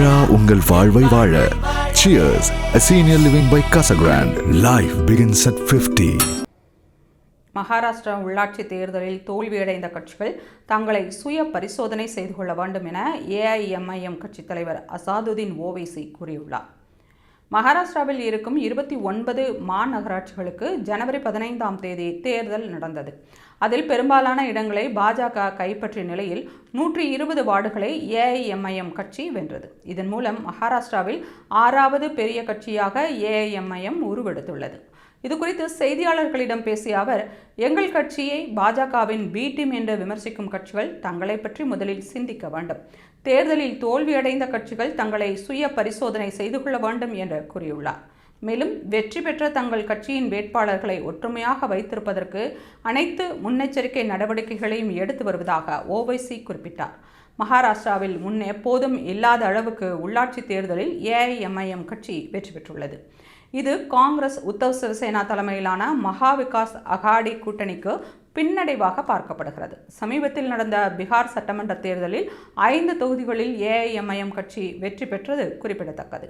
உங்கள் வாழ்வை வாழ cheers a senior living by Casa Grande. Life begins at 50. Maharashtra உள்ளாட்சி தேர்தலில் தோல்வியடைந்த கட்சிகள் தங்களை சுய பரிசோதனை செய்து கொள்ள வேண்டும் என ஏஐஎம்ஐஎம் கட்சித் தலைவர் அசாதுதீன் ஓவைசி கூறியுள்ளார் மகாராஷ்டிராவில் இருக்கும் இருபத்தி ஒன்பது மாநகராட்சிகளுக்கு ஜனவரி பதினைந்தாம் தேதி தேர்தல் நடந்தது அதில் பெரும்பாலான இடங்களை பாஜக கைப்பற்றிய நிலையில் நூற்றி இருபது வார்டுகளை ஏஐஎம்ஐஎம் கட்சி வென்றது. இதன் மூலம் மகாராஷ்டிராவில் ஆறாவது பெரிய கட்சியாக ஏஐஎம்ஐஎம் உருவெடுத்துள்ளது. இது குறித்து செய்தியாளர்களிடம் பேசிய அவர் எங்கள் கட்சியை பாஜகவின் பி டீம் என்று விமர்சிக்கும் கட்சிகள் தங்களை பற்றி முதலில் சிந்திக்க வேண்டும். தேர்தலில் தோல்வியடைந்த கட்சிகள் தங்களை சுய பரிசோதனை செய்து கொள்ள வேண்டும் என்று கூறியுள்ளார். மேலும் வெற்றி பெற்ற தங்கள் கட்சியின் வேட்பாளர்களை ஒற்றுமையாக வைத்திருப்பதற்கு அனைத்து முன்னெச்சரிக்கை நடவடிக்கைகளையும் எடுத்து வருவதாக ஓவைசி குறிப்பிட்டார். மகாராஷ்டிராவில் முன் எப்போதும் இல்லாத அளவுக்கு உள்ளாட்சி தேர்தலில் ஏஐஎம்ஐஎம் கட்சி வெற்றி பெற்றுள்ளது. இது காங்கிரஸ் உத்தவ் சிவசேனா தலைமையிலான மகா விகாஸ் அகாடி கூட்டணிக்கு பின்னடைவாக பார்க்கப்படுகிறது. சமீபத்தில் நடந்த பீகார் சட்டமன்ற தேர்தலில் ஐந்து தொகுதிகளில் ஏஐஎம்ஐஎம் கட்சி வெற்றி பெற்றது குறிப்பிடத்தக்கது.